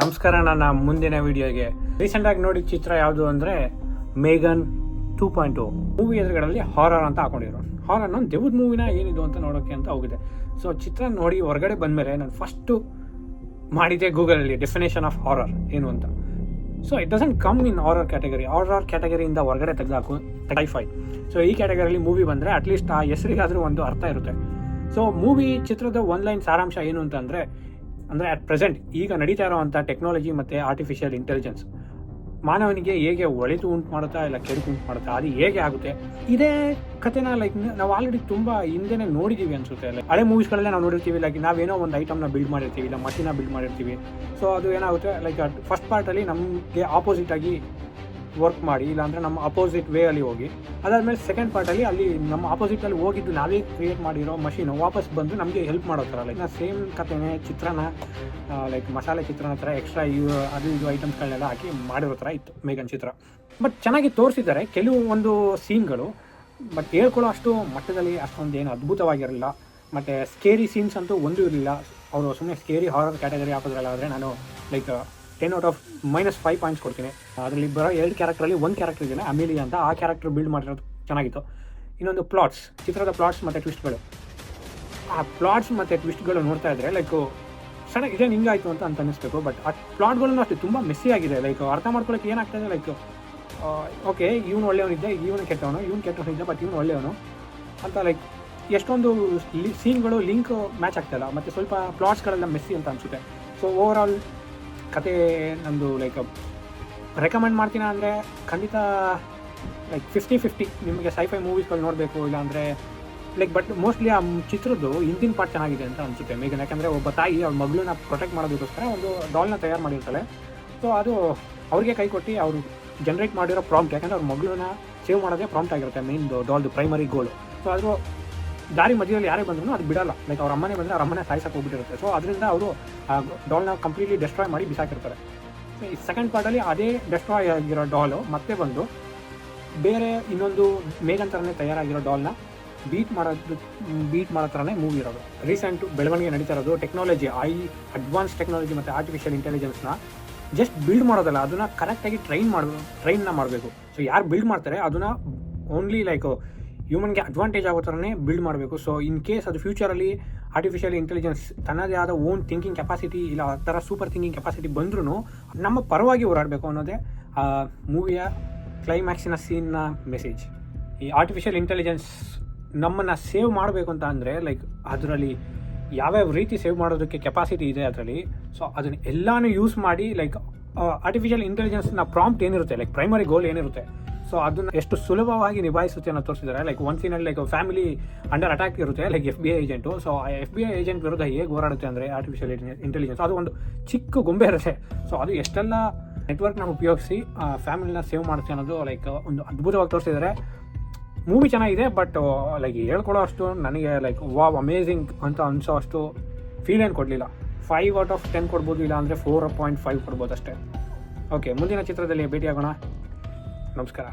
ನಮಸ್ಕಾರ, ನನ್ನ ಮುಂದಿನ ವಿಡಿಯೋಗೆ. ರೀಸೆಂಟ್ ಆಗಿ ನೋಡಿದ ಚಿತ್ರ ಯಾವುದು ಅಂದ್ರೆ Megan two point two movie ಎದುರುಗಳಲ್ಲಿ horror ಅಂತ ಹಾಕೊಂಡಿರೋ ಹಾರರ್ ನಾನು ದೆವ್ವದ ಮೂವಿನ ಏನಿದು ಅಂತ ನೋಡೋಕೆ ಅಂತ ಹೋಗಿದೆ. ಸೊ ಚಿತ್ರ ನೋಡಿ ಹೊರಗಡೆ ಬಂದಮೇಲೆ ನಾನು ಫಸ್ಟು ಮಾಡಿದ್ದೆ ಗೂಗಲಲ್ಲಿ ಡೆಫಿನೇಷನ್ ಆಫ್ ಹಾರರ್ ಏನು ಅಂತ. So it doesn't come in horror category horror ಕ್ಯಾಟಗರಿಯಿಂದ ಹೊರಗಡೆ ತೆಗೆದಾಕು ಟೈಫೈ ಸೊ ಈ ಕ್ಯಾಟಗರಿಲಿ ಮೂವಿ ಬಂದರೆ ಅಟ್ಲೀಸ್ಟ್ ಆ ಹೆಸರಿಗಾದರೂ ಒಂದು ಅರ್ಥ ಇರುತ್ತೆ. ಸೊ ಮೂವಿ ಚಿತ್ರದ ಒನ್ ಲೈನ್ ಸಾರಾಂಶ ಏನು ಅಂತಂದರೆ ಅಂದರೆ ಅಟ್ ಪ್ರೆಸೆಂಟ್ ಈಗ ನಡೀತಾ ಇರೋವಂಥ ಟೆಕ್ನಾಲಜಿ ಮತ್ತು ಆರ್ಟಿಫಿಷಿಯಲ್ ಇಂಟೆಲಿಜೆನ್ಸ್ ಮಾನವನಿಗೆ ಹೇಗೆ ಒಳಿತು ಉಂಟು ಮಾಡುತ್ತಾ ಇಲ್ಲ ಕೆಡುಕು ಉಂಟು ಮಾಡುತ್ತಾ, ಅದು ಹೇಗೆ ಆಗುತ್ತೆ? ಇದೇ ಕಥೆನ ಲೈಕ್ ನಾವು ಆಲ್ರೆಡಿ ತುಂಬ ಹಿಂದೆನೇ ನೋಡಿದ್ದೀವಿ ಅನ್ಸುತ್ತೆ. ಲೈಕ್ ಹಳೆ ಮೂವೀಸ್ಗಳಲ್ಲೇ ನಾವು ನೋಡಿರ್ತೀವಿ ಲೈಕ್ ನಾವೇನೋ ಒಂದು ಐಟಮ್ನ ಬಿಲ್ಡ್ ಮಾಡಿರ್ತೀವಿ, ಇಲ್ಲ ಮಷಿನ ಬಿಲ್ಡ್ ಮಾಡಿರ್ತೀವಿ. ಸೊ ಅದು ಏನಾಗುತ್ತೆ ಲೈಕ್ ಫಸ್ಟ್ ಪಾರ್ಟಲ್ಲಿ ನಮಗೆ ಆಪೋಸಿಟ್ ಆಗಿ ವರ್ಕ್ ಮಾಡಿ, ಇಲ್ಲಾಂದ್ರೆ ನಮ್ಮ ಅಪೋಸಿಟ್ ವೇ ಅಲ್ಲಿ ಹೋಗಿ. ಅದಾದ್ಮೇಲೆ ಸೆಕೆಂಡ್ ಪಾರ್ಟಲ್ಲಿ ಅಲ್ಲಿ ನಮ್ಮ ಅಪೋಸಿಟ್ ಅಲ್ಲಿ ಹೋಗಿದ್ದು ನಾವೇ ಕ್ರಿಯೇಟ್ ಮಾಡಿರೋ ಮಷೀನ್ ವಾಪಸ್ ಬಂದು ನಮಗೆ ಹೆಲ್ಪ್ ಮಾಡೋ ಲೈಕ್ ಸೇಮ್ ಕಥೆನೇ ಚಿತ್ರನ ಲೈಕ್ ಮಸಾಲೆ ಚಿತ್ರನ ಹತ್ರ ಎಕ್ಸ್ಟ್ರಾ ಇವು, ಅದು ಇದು ಐಟಮ್ಸ್ಗಳನ್ನೆಲ್ಲ ಹಾಕಿ ಮಾಡಿರೋ ಥರ ಇತ್ತು ಮೇಘನ್ ಚಿತ್ರ. ಬಟ್ ಚೆನ್ನಾಗಿ ತೋರಿಸಿದ್ದಾರೆ ಕೆಲವು ಒಂದು ಸೀನ್ಗಳು ಬಟ್ ಹೇಳ್ಕೊಳ್ಳೋ ಅಷ್ಟು ಮಟ್ಟದಲ್ಲಿ ಅಷ್ಟೊಂದು ಏನು ಅದ್ಭುತವಾಗಿರಲಿಲ್ಲ. ಮತ್ತು ಸ್ಕೇರಿ ಸೀನ್ಸ್ ಅಂತೂ ಒಂದೂ ಇರಲಿಲ್ಲ. ಅವರು ಸುಮ್ಮನೆ ಸ್ಕೇರಿ ಹಾರರ್ ಕ್ಯಾಟಗರಿ ಹಾಕೋದ್ರಲ್ಲ ಆದರೆ ನಾನು like ten out of minus five points ಕೊಡ್ತೀನಿ. ಅದರಲ್ಲಿ ಬರೋ ಎರಡು ಕ್ಯಾರೆಕ್ಟ್ರಲ್ಲಿ ಒಂದು ಕ್ಯಾರೆಕ್ಟರ್ ಇದೆ ಅಮೇಲಿ ಅಂತ ಆ ಕ್ಯಾರೆಕ್ಟರ್ ಬಿಲ್ಡ್ ಮಾಡಿರೋದು ಚೆನ್ನಾಗಿತ್ತು. ಇನ್ನೊಂದು ಪ್ಲಾಟ್ಸ್ ಚಿತ್ರದ ಪ್ಲಾಟ್ಸ್ ಮತ್ತೆ ಟ್ವಿಸ್ಟ್ಗಳು ಆ ಪ್ಲಾಟ್ಸ್ ಮತ್ತು ಟ್ವಿಸ್ಟ್ಗಳು ನೋಡ್ತಾ ಇದ್ರೆ ಲೈಕ್ ಸಣ್ಣ ಇದೇನು ಹಿಂಗಾಯ್ತು ಅಂತ ಅಂತ ಅನ್ನಿಸ್ಬೇಕು ಬಟ್ ಆ ಪ್ಲಾಟ್ಗಳನ್ನು ಅಷ್ಟೇ ತುಂಬ ಮೆಸ್ಸಿ ಆಗಿದೆ. ಲೈಕ್ ಅರ್ಥ ಮಾಡ್ಕೊಳ್ಳೋಕೆ ಏನಾಗ್ತದೆ ಲೈಕ್ ಓಕೆ ಇವನು ಒಳ್ಳೆಯವನಿದ್ದೆ, ಇವನು ಕೆಟ್ಟವನು, ಇವನು ಕೆಟ್ಟವನಿದ್ದೆ ಬಟ್ ಇವನು ಒಳ್ಳೆಯವನು ಅಂತ ಲೈಕ್ ಎಷ್ಟೊಂದು ಸೀನ್ಗಳು ಲಿಂಕ್ ಮ್ಯಾಚ್ ಆಗ್ತಾಯಿಲ್ಲ ಮತ್ತು ಸ್ವಲ್ಪ ಪ್ಲಾಟ್ಸ್ಗಳೆಲ್ಲ ಮೆಸ್ಸಿ ಅಂತ ಅನಿಸುತ್ತೆ. ಸೊ ಓವರ್ ಆಲ್ ಕತೆ ನಂದು ಲೈಕ್ ರೆಕಮೆಂಡ್ ಮಾಡ್ತೀನ ಅಂದರೆ ಖಂಡಿತ ಲೈಕ್ ಫಿಫ್ಟಿ ಫಿಫ್ಟಿ ನಿಮಗೆ ಸೈಫೈ ಮೂವೀಸ್ಗಳು ನೋಡಬೇಕು, ಇಲ್ಲಾಂದರೆ ಲೈಕ್ ಬಟ್ ಮೋಸ್ಟ್ಲಿ ಆ ಚಿತ್ರದ್ದು ಹಿಂದಿನ ಪಾರ್ಟ್ ಚೆನ್ನಾಗಿದೆ ಅಂತ ಅನಿಸುತ್ತೆ. ಮೇಗನ್ ಯಾಕಂದರೆ ಒಬ್ಬ ತಾಯಿ ಅವ್ರ ಮಗಳನ್ನ ಪ್ರೊಟೆಕ್ಟ್ ಮಾಡೋದಕ್ಕೋಸ್ಕರ ಒಂದು ಡಾಲ್ನ ತಯಾರು ಮಾಡಿರ್ತಾಳೆ. ಸೊ ಅದು ಅವ್ರಿಗೆ ಕೈ ಕೊಟ್ಟು ಅವರು ಜನ್ರೇಟ್ ಮಾಡಿರೋ ಪ್ರಾಂಪ್ಟ್ ಯಾಕಂದರೆ ಅವ್ರ ಮಗಳನ್ನ ಸೇವ್ ಮಾಡೋದೇ ಪ್ರಾಂಪ್ಟ್ ಆಗಿರುತ್ತೆ ಮೇನ್ ಡಾಲ್ದು ಪ್ರೈಮರಿ ಗೋಲು ಸೊ ಅದು ದಾರಿ ಮಧ್ಯದಲ್ಲಿ ಯಾರೇ ಬಂದ್ರು ಅದು ಬಿಡಲ್ಲ. ಲೈಕ್ ಅವ್ರ ಅಮ್ಮನೇ ಬಂದರೆ ಅವ್ರ ಅಮ್ಮನೇ ಸಾಯಿಸಕ್ಕೆ ಹೋಗ್ಬಿಟ್ಟಿರುತ್ತೆ. ಸೊ ಅದರಿಂದ ಅವರು ಡಾಲ್ನ ಕಂಪ್ಲೀಟ್ಲಿ ಡೆಸ್ಟ್ರಾಯ್ ಮಾಡಿ ಬಿಸಾಕಿರ್ತಾರೆ. ಈ ಸೆಕೆಂಡ್ ಪಾರ್ಟಲ್ಲಿ ಅದೇ ಡೆಸ್ಟ್ರಾಯ್ ಆಗಿರೋ ಡಾಲು ಮತ್ತೆ ಬಂದು ಬೇರೆ ಇನ್ನೊಂದು ಮೇಗನ್ ತಯಾರಾಗಿರೋ ಡಾಲ್ನ ಬೀಟ್ ಮಾಡೋದು ಬೀಟ್ ಮಾಡೋ ಥರನೇ ಮೂವಿ ಇರೋದು. ರೀಸೆಂಟು ಬೆಳವಣಿಗೆ ನಡೀತಾ ಇರೋದು ಟೆಕ್ನಾಲಜಿ ಐ ಅಡ್ವಾನ್ಸ್ ಟೆಕ್ನಾಲಜಿ ಮತ್ತು ಆರ್ಟಿಫಿಷಿಯಲ್ ಇಂಟೆಲಿಜೆನ್ಸ್ನ ಜಸ್ಟ್ ಬಿಲ್ಡ್ ಮಾಡೋದಲ್ಲ, ಅದನ್ನು ಕರೆಕ್ಟಾಗಿ ಟ್ರೈನ್ ಮಾಡಬೇಕು ಟ್ರೈನ್ನ ಮಾಡಬೇಕು. ಸೊ ಯಾರು ಬಿಲ್ಡ್ ಮಾಡ್ತಾರೆ, ಅದನ್ನು ಓನ್ಲಿ ಲೈಕ್ ಹ್ಯೂಮನ್ಗೆ ಅಡ್ವಾಂಟೇಜ್ ಆಗೋ ಥರನೇ ಬಿಲ್ಡ್ ಮಾಡಬೇಕು. ಸೊ ಇನ್ ಕೇಸ್ ಅದು ಫ್ಯೂಚರಲ್ಲಿ ಆರ್ಟಿಫಿಷಿಯಲ್ ಇಂಟೆಲಿಜೆನ್ಸ್ ತನ್ನದೇ ಆದ ಓನ್ ಥಿಂಕಿಂಗ್ ಕೆಪಾಸಿಟಿ ಇಲ್ಲ, ಆ ಥರ ಸೂಪರ್ ಥಿಂಕಿಂಗ್ ಕೆಪಾಸಿಟಿ ಬಂದ್ರೂ ನಮ್ಮ ಪರವಾಗಿ ಹೋರಾಡಬೇಕು ಅನ್ನೋದೇ, ಆ ಮೂವಿಯ ಕ್ಲೈಮ್ಯಾಕ್ಸಿನ ಸೀನ್ನ ಮೆಸೇಜ್ ಈ ಆರ್ಟಿಫಿಷಿಯಲ್ ಇಂಟೆಲಿಜೆನ್ಸ್ ನಮ್ಮನ್ನು ಸೇವ್ ಮಾಡಬೇಕು ಅಂತ ಅಂದರೆ ಲೈಕ್ ಅದರಲ್ಲಿ ಯಾವ್ಯಾವ ರೀತಿ ಸೇವ್ ಮಾಡೋದಕ್ಕೆ ಕೆಪಾಸಿಟಿ ಇದೆ ಅದರಲ್ಲಿ ಸೊ ಅದನ್ನ ಎಲ್ಲಾನು ಯೂಸ್ ಮಾಡಿ ಲೈಕ್ ಆರ್ಟಿಫಿಷಿಯಲ್ ಇಂಟೆಲಿಜೆನ್ಸ್ನ ಪ್ರಾಂಪ್ಟ್ ಏನಿರುತ್ತೆ ಲೈಕ್ ಪ್ರೈಮರಿ ಗೋಲ್ ಏನಿರುತ್ತೆ ಸೊ ಅದನ್ನ ಎಷ್ಟು ಸುಲಭವಾಗಿ ನಿಭಾಯಿಸುತ್ತೆ ಅನ್ನೋ ತೋರಿಸಿದ್ದಾರೆ ಲೈಕ್ ಒನ್ ಸೀನಲ್ಲಿ ಲೈಕ್ ಫ್ಯಾಮಿಲಿ ಅಂಡರ್ ಅಟ್ಯಾಕ್ ಇರುತ್ತೆ like F B I agent so ಆ ಎಫ್ ಬಿ ಐ ಏಜೆಂಟ್ ವಿರುದ್ಧ ಹೇಗೆ ಹೋರಾಡುತ್ತೆ ಅಂದರೆ ಆರ್ಟಿಫಿಷಿಯಲ್ ಇಂಟೆಲಿಜೆನ್ಸ್ ಅದು ಒಂದು ಚಿಕ್ಕ ಗೊಂಬೆ ಇರುತ್ತೆ. ಸೊ ಅದು ಎಷ್ಟೆಲ್ಲ ನೆಟ್ವರ್ಕ್ನ ಉಪಯೋಗಿಸಿ ಫ್ಯಾಮಿಲಿನ ಸೇವ್ ಮಾಡುತ್ತೆ ಅನ್ನೋದು ಲೈಕ್ ಒಂದು ಅದ್ಭುತವಾಗಿ ತೋರಿಸಿದ್ದಾರೆ ಮೂವಿ ಚೆನ್ನಾಗಿದೆ ಬಟ್ ಲೈಕ್ ಹೇಳ್ಕೊಳ್ಳೋ ಅಷ್ಟು ನನಗೆ ಲೈಕ್ ವಾವ್ ಅಮೇಝಿಂಗ್ ಅಂತ ಅನಿಸೋ ಅಷ್ಟು ಫೀಲ್ ಏನು ಕೊಡಲಿಲ್ಲ. ಫೈವ್ ಔಟ್ ಆಫ್ ಟೆನ್ ಕೊಡ್ಬೋದು ಇಲ್ಲ ಅಂದರೆ ಫೋರ್ ಪಾಯಿಂಟ್ ಫೈವ್ ಕೊಡ್ಬೋದು ಅಷ್ಟೇ. ಓಕೆ ಮುಂದಿನ ಚಿತ್ರದಲ್ಲಿ ಭೇಟಿಯಾಗೋಣ. ನಮಸ್ಕಾರ